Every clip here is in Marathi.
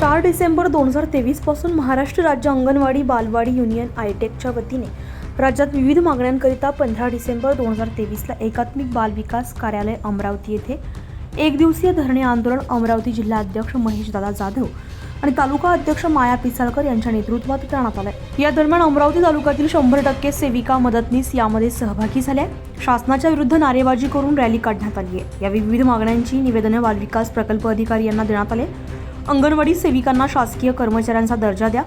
चार डिसेंबर दोन हजार तेवीसपासून महाराष्ट्र राज्य अंगणवाडी बालवाडी युनियन आयटेकच्या वतीने राज्यात विविध मागण्यांकरिता पंधरा डिसेंबर दोन हजार तेवीसला एकात्मिक बाल विकास कार्यालय अमरावती येथे एक दिवसीय धरणे आंदोलन अमरावती जिल्हा अध्यक्ष महेशदादा जाधव आणि तालुका अध्यक्ष माया पिसाळकर यांच्या नेतृत्वात करण्यात आलंय. या दरम्यान अमरावती तालुक्यातील शंभर टक्के सेविका मदतनीस यामध्ये सहभागी झाल्या शासनाच्या विरुद्ध नारेबाजी करून रॅली काढण्यात आली आहे. या विविध मागण्यांची निवेदने बालविकास प्रकल्प अधिकारी यांना देण्यात आले. अंगणवाडी सेविकांना शासकीय कर्मचाऱ्यांचा दर्जा द्या.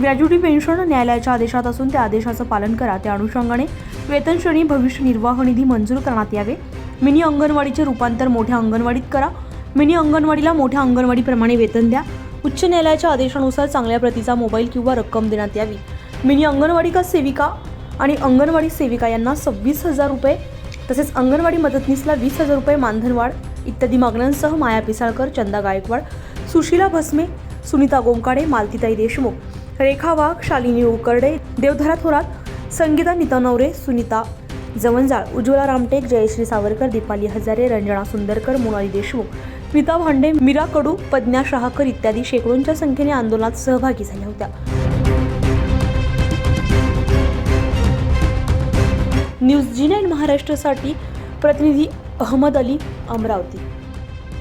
ग्रॅज्युटी पेन्शन न्यायालयाच्या आदेशात असून त्या आदेशाचं पालन करा. त्या अनुषंगाने वेतन श्रेणी भविष्य निर्वाह निधी मंजूर करण्यात यावे. मिनी अंगणवाडीचे रूपांतर मोठ्या अंगणवाडीत करा. मिनी अंगणवाडीला मोठ्या अंगणवाडीप्रमाणे वेतन द्या. उच्च न्यायालयाच्या आदेशानुसार चांगल्या प्रतीचा मोबाईल किंवा रक्कम देण्यात यावी. मिनी अंगणवाडी का सेविका आणि अंगणवाडी सेविका यांना सव्वीस हजार रुपये तसेच अंगणवाडी मदतनीसला वीस हजार रुपये मानधनवाढ इत्यादी मागण्यांसह माया पिसाळकर चंदा गायकवाड सुशीला भस्मे सुनीता गोंकाडे मालतीताई देशमुख रेखा वाघ शालिनी उकर्डे देवधरा थोरात संगीता नितनवरे सुनीता जवंजाळ उज्ज्वला रामटेक जयश्री सावरकर दीपाली हजारे रंजना सुंदरकर मोनाली देशमुख नीता भांडे मीरा कडू पद्म्या शहाकर इत्यादी शेकडोंच्या संख्येने आंदोलनात सहभागी झाल्या होत्या. न्यूज जी नाईन महाराष्ट्रासाठी प्रतिनिधी अहमद अली अमरावती.